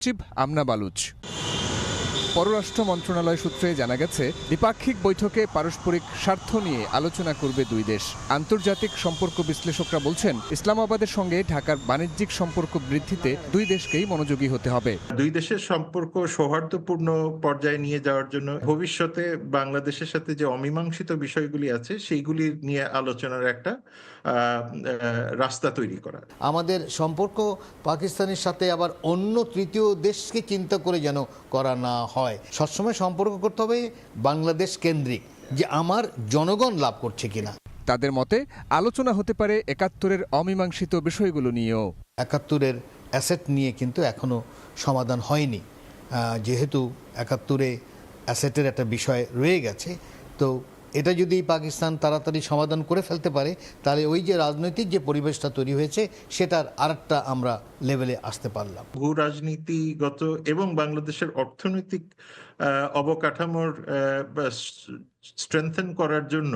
সচিব আমনা বালুচ। পররাষ্ট্র মন্ত্রণালয় সূত্রে জানা গেছে দ্বিপাক্ষিক বৈঠকে পারস্পরিক স্বার্থ নিয়ে আলোচনা করবে দুই দেশ। আন্তর্জাতিক সম্পর্ক বিশ্লেষকরা বলছেন ইসলামাবাদের সঙ্গে ঢাকার বাণিজ্যিক সম্পর্ক বৃদ্ধিতে দুই দেশকেই মনোযোগী হতে হবে। দুই দেশের সম্পর্ক সৌহার্দ্যপূর্ণ পর্যায়ে নিয়ে যাওয়ার জন্য ভবিষ্যতে বাংলাদেশের সাথে যে অমীমাংসিত বিষয়গুলি আছে সেইগুলি নিয়ে আলোচনার একটা রাস্তা তৈরি করা। আমাদের সম্পর্ক পাকিস্তানের সাথে আবার অন্য তৃতীয় দেশকে চিন্তা করে যেন করা না হয়। সবসময় সম্পর্ক করতে হবে বাংলাদেশ কেন্দ্রিক যে আমার জনগণ লাভ করছে কিনা। তাদের মতে আলোচনা হতে পারে একাত্তরের অমীমাংসিত বিষয়গুলো নিয়েও। একাত্তরের অ্যাসেট নিয়ে কিন্তু এখনও সমাধান হয়নি। যেহেতু একাত্তরে অ্যাসেটের একটা বিষয় রয়ে গেছে তো এটা যদি পাকিস্তান তাড়াতাড়ি সমাধান করে ফেলতে পারে, তাহলে ওই যে রাজনৈতিক যে পরিবেশটা তৈরি হয়েছে, সেটার আরেকটা আমরা লেভেলে আসতে পারলাম। ভূ রাজনীতিগত এবং বাংলাদেশের অর্থনৈতিক অবকাঠামোর স্ট্রেংথেন করার জন্য